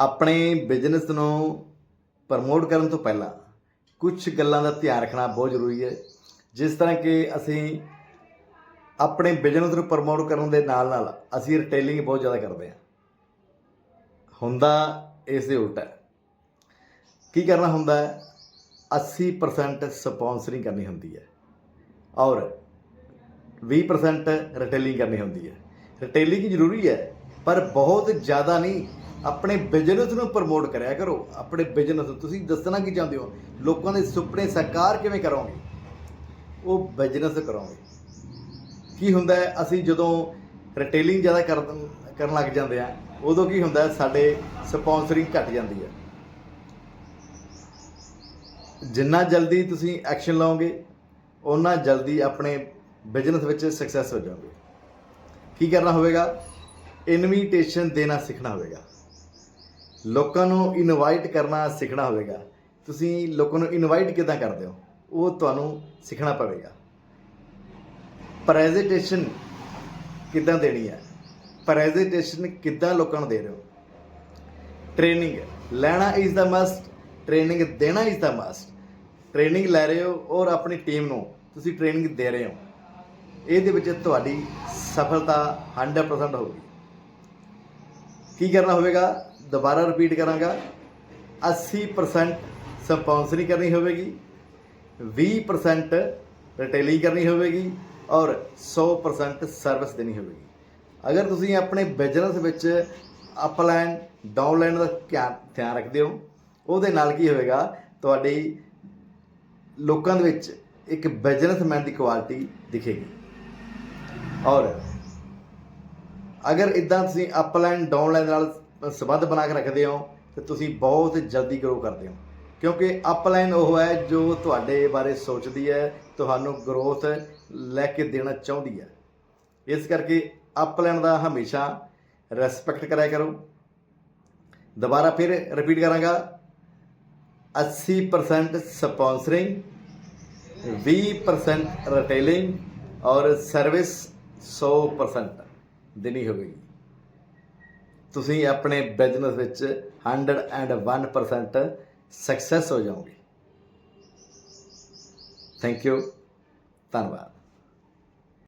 ਆਪਣੇ ਬਿਜ਼ਨਸ ਨੂੰ ਪ੍ਰਮੋਟ ਕਰਨ ਤੋਂ ਪਹਿਲਾਂ ਕੁਝ ਗੱਲਾਂ ਦਾ ਧਿਆਨ ਰੱਖਣਾ ਬਹੁਤ ਜ਼ਰੂਰੀ ਹੈ। ਜਿਸ ਤਰ੍ਹਾਂ ਕਿ ਅਸੀਂ ਆਪਣੇ ਬਿਜ਼ਨਸ ਨੂੰ ਪ੍ਰਮੋਟ ਕਰਨ ਦੇ ਨਾਲ ਨਾਲ ਅਸੀਂ ਰਿਟੇਲਿੰਗ ਬਹੁਤ ਜ਼ਿਆਦਾ ਕਰਦੇ ਹਾਂ। ਹੁੰਦਾ ਇਸ ਦੇ ਉਲਟ ਹੈ। ਕੀ ਕਰਨਾ ਹੁੰਦਾ ਹੈ? 80% ਸਪਾਂਸਰਿੰਗ ਕਰਨੀ ਹੁੰਦੀ ਹੈ ਔਰ 20% ਰਿਟੇਲਿੰਗ ਕਰਨੀ ਹੁੰਦੀ ਹੈ। ਰਿਟੇਲਿੰਗ ਜ਼ਰੂਰੀ ਹੈ, ਪਰ ਬਹੁਤ ਜ਼ਿਆਦਾ ਨਹੀਂ ਆਪਣੇ ਬਿਜ਼ਨਸ ਨੂੰ ਪ੍ਰਮੋਟ ਕਰਿਆ ਕਰੋ। ਆਪਣੇ ਬਿਜ਼ਨਸ ਨੂੰ ਤੁਸੀਂ ਦੱਸਣਾ ਕੀ ਚਾਹੁੰਦੇ ਹੋ? ਲੋਕਾਂ ਦੇ ਸੁਪਨੇ ਸਾਕਾਰ ਕਿਵੇਂ ਕਰੋਗੇ? ਉਹ ਬਿਜ਼ਨਸ ਕਰੋਗੇ। ਕੀ ਹੁੰਦਾ ਹੈ, ਅਸੀਂ ਜਦੋਂ ਰਿਟੇਲਿੰਗ ਜ਼ਿਆਦਾ ਕਰ, ਕਰਨ ਲੱਗ ਜਾਂਦੇ ਆ ਉਦੋਂ ਕੀ ਹੁੰਦਾ ਹੈ, ਸਾਡੇ ਸਪਾਂਸਰਿੰਗ ਘਟ ਜਾਂਦੀ ਹੈ। ਜਿੰਨਾ ਜਲਦੀ ਤੁਸੀਂ ਐਕਸ਼ਨ ਲਓਗੇ ਉਨਾ ਜਲਦੀ ਆਪਣੇ ਬਿਜ਼ਨਸ ਵਿੱਚ ਸਕਸੈਸ ਹੋ ਜਾਓਗੇ। ਕੀ ਕਰਨਾ ਹੋਵੇਗਾ? ਇਨਵੀਟੇਸ਼ਨ ਦੇਣਾ ਸਿੱਖਣਾ ਹੋਵੇਗਾ। ਲੋਕਾਂ ਨੂੰ ਇਨਵਾਈਟ ਕਰਨਾ ਸਿੱਖਣਾ ਹੋਵੇਗਾ। ਤੁਸੀਂ ਲੋਕਾਂ ਨੂੰ ਇਨਵਾਈਟ ਕਿਦਾਂ ਕਰਦੇ ਹੋ? ਉਹ ਤੁਹਾਨੂੰ ਸਿੱਖਣਾ ਪਵੇਗਾ। ਪ੍ਰੈਜੈਂਟੇਸ਼ਨ ਕਿੱਦਾਂ ਦੇਣੀ ਹੈ? ਪ੍ਰੈਜੈਂਟੇਸ਼ਨ ਕਿੱਦਾਂ ਲੋਕਾਂ ਨੂੰ ਦੇ ਰਹੇ ਹੋ? ਟ੍ਰੇਨਿੰਗ ਲੈਣਾ ਇਜ਼ ਦਾ ਮਸਟ ਟ੍ਰੇਨਿੰਗ ਦੇਣਾ ਇਜ਼ ਦਾ ਮਸਟ ਟ੍ਰੇਨਿੰਗ ਲੈ ਰਹੇ ਹੋ ਔਰ ਆਪਣੀ ਟੀਮ ਨੂੰ ਤੁਸੀਂ ਟ੍ਰੇਨਿੰਗ ਦੇ ਰਹੇ ਹੋ। ਇਹਦੇ ਵਿੱਚ ਤੁਹਾਡੀ ਸਫਲਤਾ 100% ਹੋਊਗੀ। ਕੀ ਕਰਨਾ ਹੋਵੇਗਾ? ਦੁਬਾਰਾ ਰਿਪੀਟ ਕਰਾਂਗਾ। 80% ਸਪਾਂਸਰਿੰਗ ਕਰਨੀ ਹੋਵੇਗੀ 20% ਰਿਟੇਲਿੰਗ ਕਰਨੀ ਹੋਵੇਗੀ ਔਰ 100% ਸਰਵਿਸ ਦੇਣੀ ਹੋਵੇਗੀ। ਅਗਰ ਤੁਸੀਂ ਆਪਣੇ ਬਿਜ਼ਨਸ ਵਿੱਚ ਅਪਲਾਈਨ ਡਾਊਨਲਾਈਨ ਦਾ ਧਿਆਨ ਧਿਆਨ ਰੱਖਦੇ ਹੋ, ਉਹਦੇ ਨਾਲ ਕੀ ਹੋਵੇਗਾ? ਤੁਹਾਡੀ ਲੋਕਾਂ ਦੇ ਵਿੱਚ ਇੱਕ ਬਿਜ਼ਨਸਮੈਨ ਦੀ ਕੁਆਲਿਟੀ ਦਿਖੇਗੀ। ਔਰ ਅਗਰ ਇਦਾਂ ਤੁਸੀਂ ਅਪਲਾਈਨ ਡਾਊਨਲਾਈਨ ਨਾਲ ਸੰਬੰਧ ਬਣਾ ਕੇ ਰੱਖਦੇ ਹੋ ਤੇ ਤੁਸੀਂ ਬਹੁਤ ਜਲਦੀ ਗਰੋ ਕਰਦੇ ਹੋ। ਕਿਉਂਕਿ ਅਪਲਾਈਨ ਉਹ ਹੈ ਜੋ ਤੁਹਾਡੇ ਬਾਰੇ ਸੋਚਦੀ ਹੈ, ਤੁਹਾਨੂੰ ਗਰੋਥ ਲੈ ਕੇ ਦੇਣਾ ਚਾਹੁੰਦੀ ਹੈ। ਇਸ ਕਰਕੇ ਅਪਲਾਈਨ ਦਾ ਹਮੇਸ਼ਾ ਰਿਸਪੈਕਟ ਕਰਿਆ ਕਰੋ। ਦੁਬਾਰਾ ਫਿਰ ਰਿਪੀਟ ਕਰਾਂਗਾ। 80% ਸਪਾਂਸਰਿੰਗ 20% ਰਿਟੇਲਿੰਗ ਔਰ ਸਰਵਿਸ 100% ਦੇਣੀ ਹੋਵੇਗੀ ਤੁਸੀਂ ਆਪਣੇ ਬਿਜ਼ਨਸ ਵਿੱਚ 101% ਸਕਸੈਸ ਹੋ ਜਾਓਗੇ। ਥੈਂਕ ਯੂ ਧੰਨਵਾਦ।